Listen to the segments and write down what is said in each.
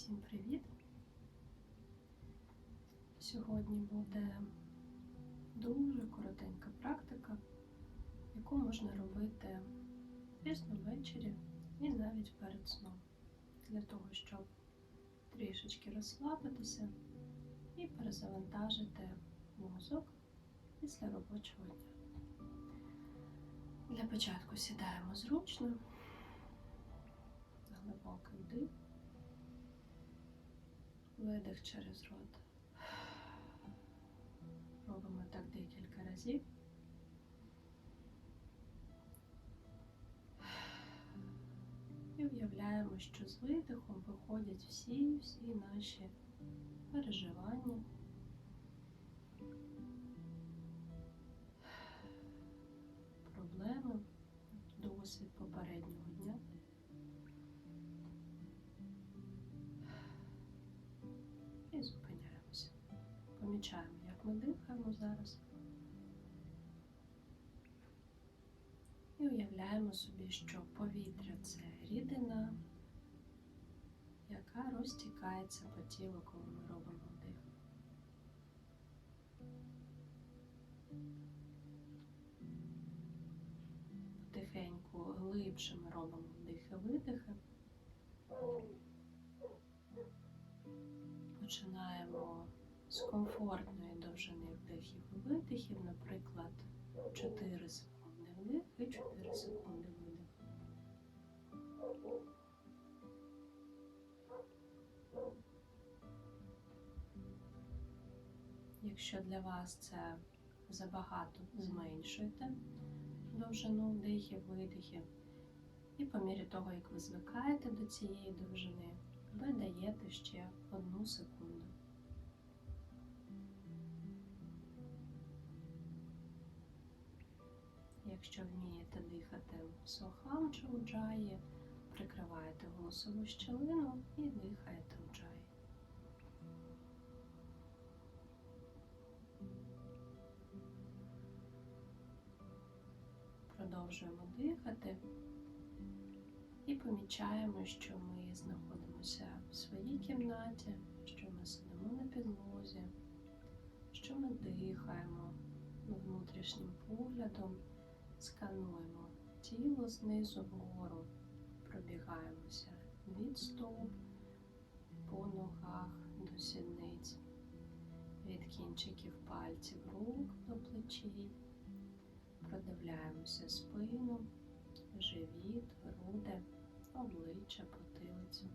Всім привіт! Сьогодні буде дуже коротенька практика, яку можна робити пізно ввечері і навіть перед сном, для того, щоб трішечки розслабитися і перезавантажити мозок після робочого дня. Для початку сідаємо зручно, глибокий вдих. Видих через рот. Робимо так декілька разів. І уявляємо, що з видихом виходять всі-всі наші переживання. Проблеми, досвід попереднього Помічаємо, як ми дихаємо зараз. І уявляємо собі, що повітря це рідина, яка розтікається по тілу, коли ми робимо вдих. Потихеньку глибше ми робимо вдихи-видихи. Починаємо з комфортної довжини вдихів і видихів, наприклад, 4 секунди вдих і 4 секунди видих. Якщо для вас це забагато, зменшуйте довжину вдихів, видихів. І по мірі того, як ви звикаєте до цієї довжини, ви даєте ще одну секунду. Якщо вмієте дихати сохам чи уджаї, прикриваєте голосову щелину і дихаєте уджаї. Продовжуємо дихати і помічаємо, що ми знаходимося в своїй кімнаті, що ми сидимо на підлозі, що ми дихаємо внутрішнім поглядом, скануємо тіло знизу вгору, пробігаємося від стоп по ногах до сідниць, від кінчиків пальців рук до плечей. Продивляємося спину, живіт, груди, обличчя, потилицю.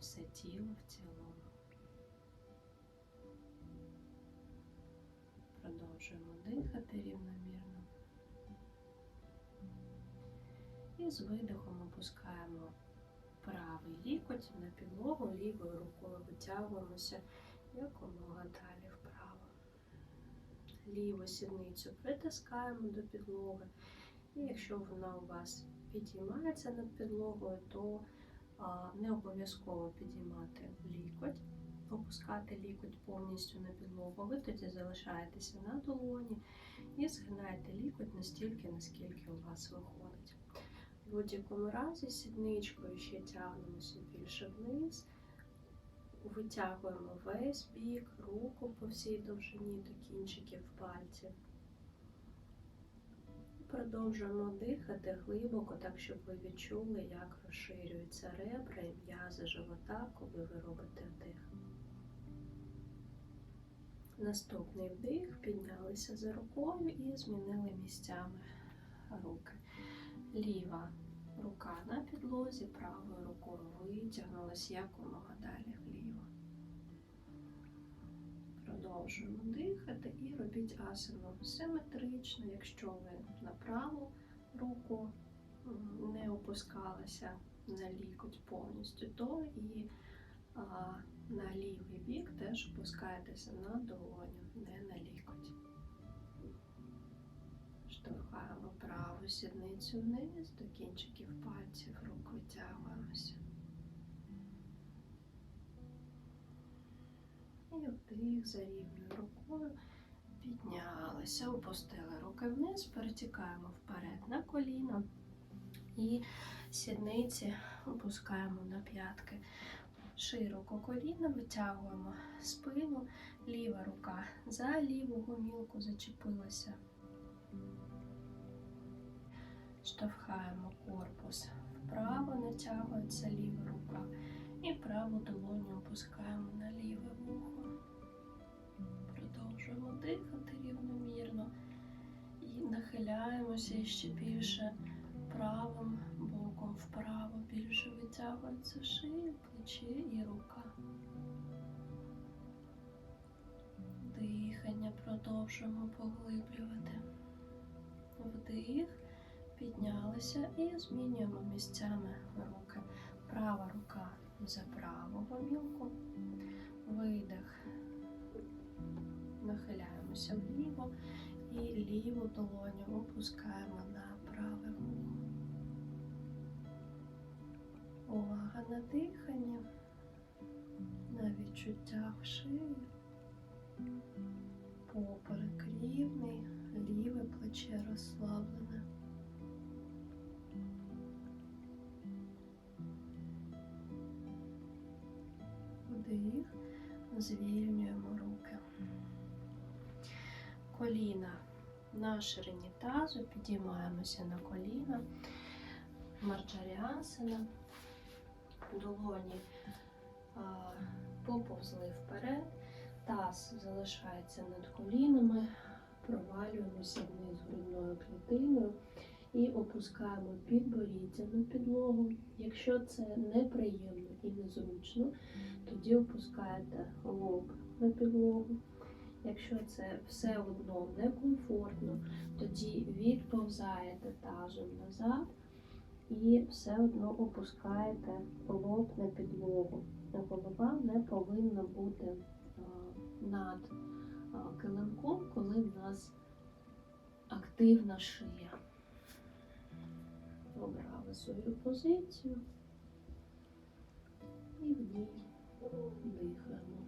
Все тіло в цілому. Продовжуємо дихати рівномірно. І з видихом опускаємо правий лікоть на підлогу, лівою рукою витягуємося якомога далі вправо. Ліву сідницю притискаємо до підлоги. І якщо вона у вас підіймається над підлогою, то не обов'язково підіймати опускати лікоть повністю на підлогу. Ви тоді залишаєтеся на долоні і згинаєте лікоть настільки, наскільки у вас виходить. В будь-якому разі сідничкою ще тягнемося більше вниз. Витягуємо весь бік, руку по всій довжині до кінчиків пальців. Продовжуємо дихати глибоко, так щоб ви відчули, як розширюються ребра і м'язи живота, коли ви робите вдих. Наступний вдих, піднялися за рукою і змінили місцями руки. Ліва рука на підлозі, правою рукою витягнулася якомога далі вліво. Продовжуємо дихати і робіть асану симетрично, якщо ви на праву руку не опускалися на лікоть повністю, то і на лівий бік теж опускаєтеся на долоню, не на лікоть. Штовхаємо праву сідницю вниз до кінчиків пальців, рук витягуємося. І вдих за рівною рукою піднялися, опустили руки вниз, перетікаємо вперед на коліно, І сідниці опускаємо на п'ятки. Широко коліна витягуємо спину, ліва рука за ліву гомілку зачепилася. Штовхаємо корпус вправо, натягується ліва рука. І праву долоню опускаємо на ліве вухо. Продовжуємо дихати рівномірно і нахиляємося ще більше правим боком вправо, більше витягується шия, плече продовжуємо поглиблювати. Вдих, піднялися і змінюємо місцями руки. Права рука за праву гомілку, видих, нахиляємося вліво і ліву долоню опускаємо на праве вухо. Увага на дихання, на відчуття в шиї, поперек рівний, ліве плече розслаблене. Вдих, звільнюємо руки. Коліна на ширині тазу, підіймаємося на коліна, марджаріасана, долоні поповзли вперед, таз залишається над колінами, провалюємося вниз грудною клітиною і опускаємо підборіддя на підлогу. Якщо це неприємно і незручно, тоді опускаєте лоб на підлогу. Якщо це все одно некомфортно, тоді відповзаєте тазом назад і все одно опускаєте лоб на підлогу. Голова не повинна бути над килимком, коли в нас активна шия. Обрали свою позицію і в ній дихаємо.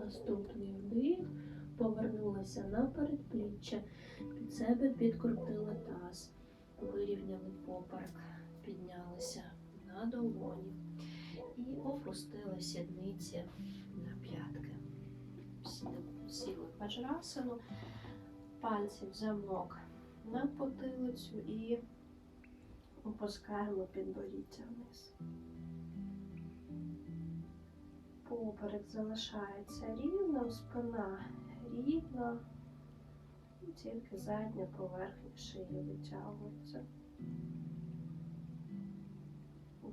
Наступний вдих, повернулися на передпліччя, під себе підкрутили таз, вирівняли поперек, піднялися на долоні і опустили сідниці на п'ятки. Сіли- в пальці в замок на потилицю і опускаємо підборіддя вниз. Поперек залишається рівно, спина рівна, тільки задня поверхня шиї витягується.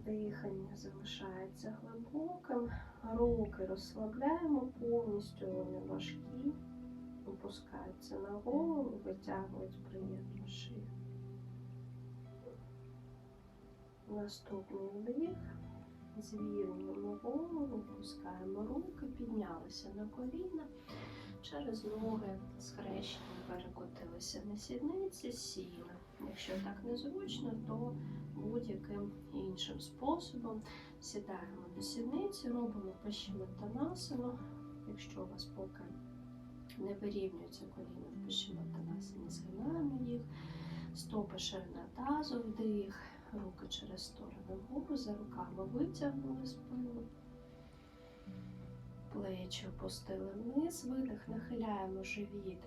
Дихання залишається глибоким, руки розслабляємо повністю, вони важкі, опускаються на голову, витягують приємно шию. Наступний вдих. Звільнюємо голову, опускаємо руки, піднялися на коліна, через ноги схрещені перекотилися на сідниці, сіли. Якщо так незручно, то будь-яким іншим способом сідаємо на сідниці, робимо пашіматанасану. Якщо у вас поки не вирівнюється коліна в пашіматанасані, згинаємо їх, стопи ширина тазу, вдих. Руки через сторони губи, за руками витягнули спину. Плечі опустили вниз, видих, нахиляємо живіт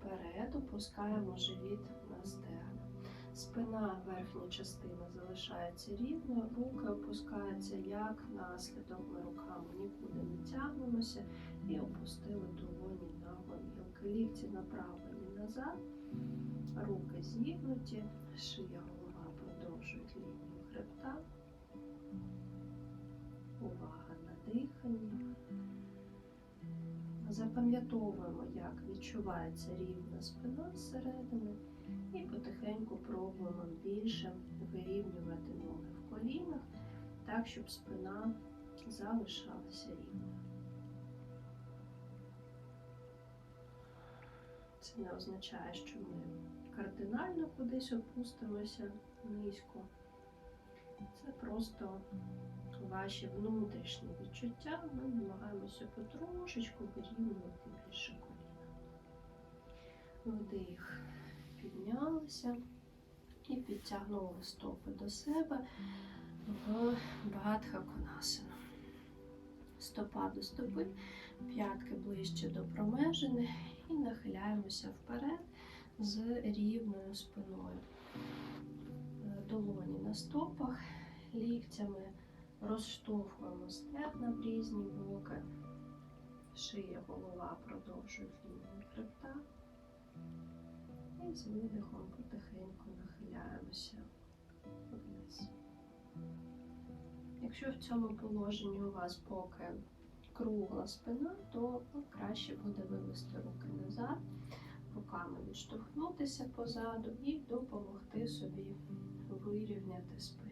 вперед, опускаємо живіт на стегна. Спина, верхня частина залишається рівною, руки опускаються як наслідок. Ми руками нікуди не тягнемося і опустили долоні на гомілки. Лікті направлені назад, руки зігнуті, шия голова продовжують лінію хребта. Увага на дихання. Запам'ятовуємо, як відчувається рівна спина зсередини, і потихеньку пробуємо більше вирівнювати ноги в колінах, так, щоб спина залишалася рівною. Це не означає, що ми кардинально кудись опустимося низько. Це просто ваші внутрішні відчуття, ми намагаємося потрошечку вирівнювати більше коліна. Вдих, піднялися і підтягнули стопи до себе в Бхатха Конасану. Стопа до стопи, п'ятки ближче до промежини і нахиляємося вперед з рівною спиною. Долоні на стопах, ліктями розштовхуємо стегна в різні боки, шия, голова продовжують лінію хребта. І з видихом потихеньку нахиляємося вниз. Якщо в цьому положенні у вас поки кругла спина, то краще буде вивести руки назад, руками відштовхнутися позаду і допомогти собі вирівняти спину.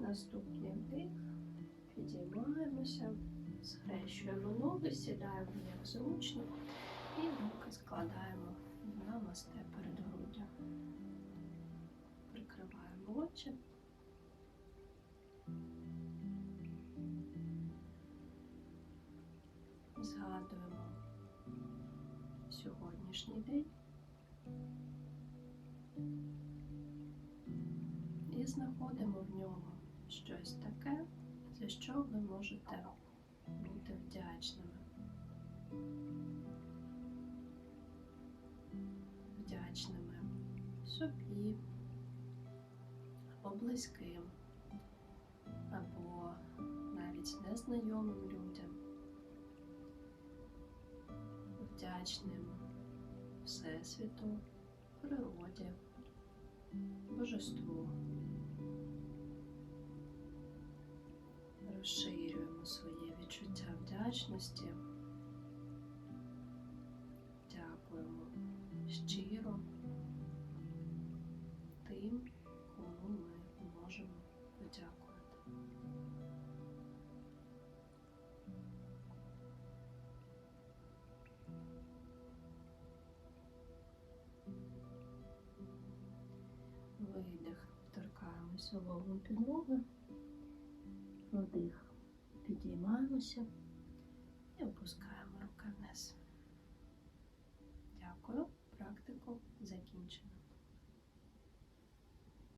Наступний вдих. Підіймаємося, схрещуємо ноги, сідаємо як зручно і руки складаємо в намасте перед груддю. Прикриваємо очі. Згадуємо сьогоднішній день. І знаходимо в ньому щось таке, за що ви можете бути вдячними. Вдячними собі або близьким, або навіть незнайомим людям. Вдячним Всесвіту, природі, божеству. Розширюємо своє відчуття вдячності. Дякуємо щиро тим, кому ми можемо подякувати. Видих, торкаємося лобом підлоги. Вдих. Підіймаємося і опускаємо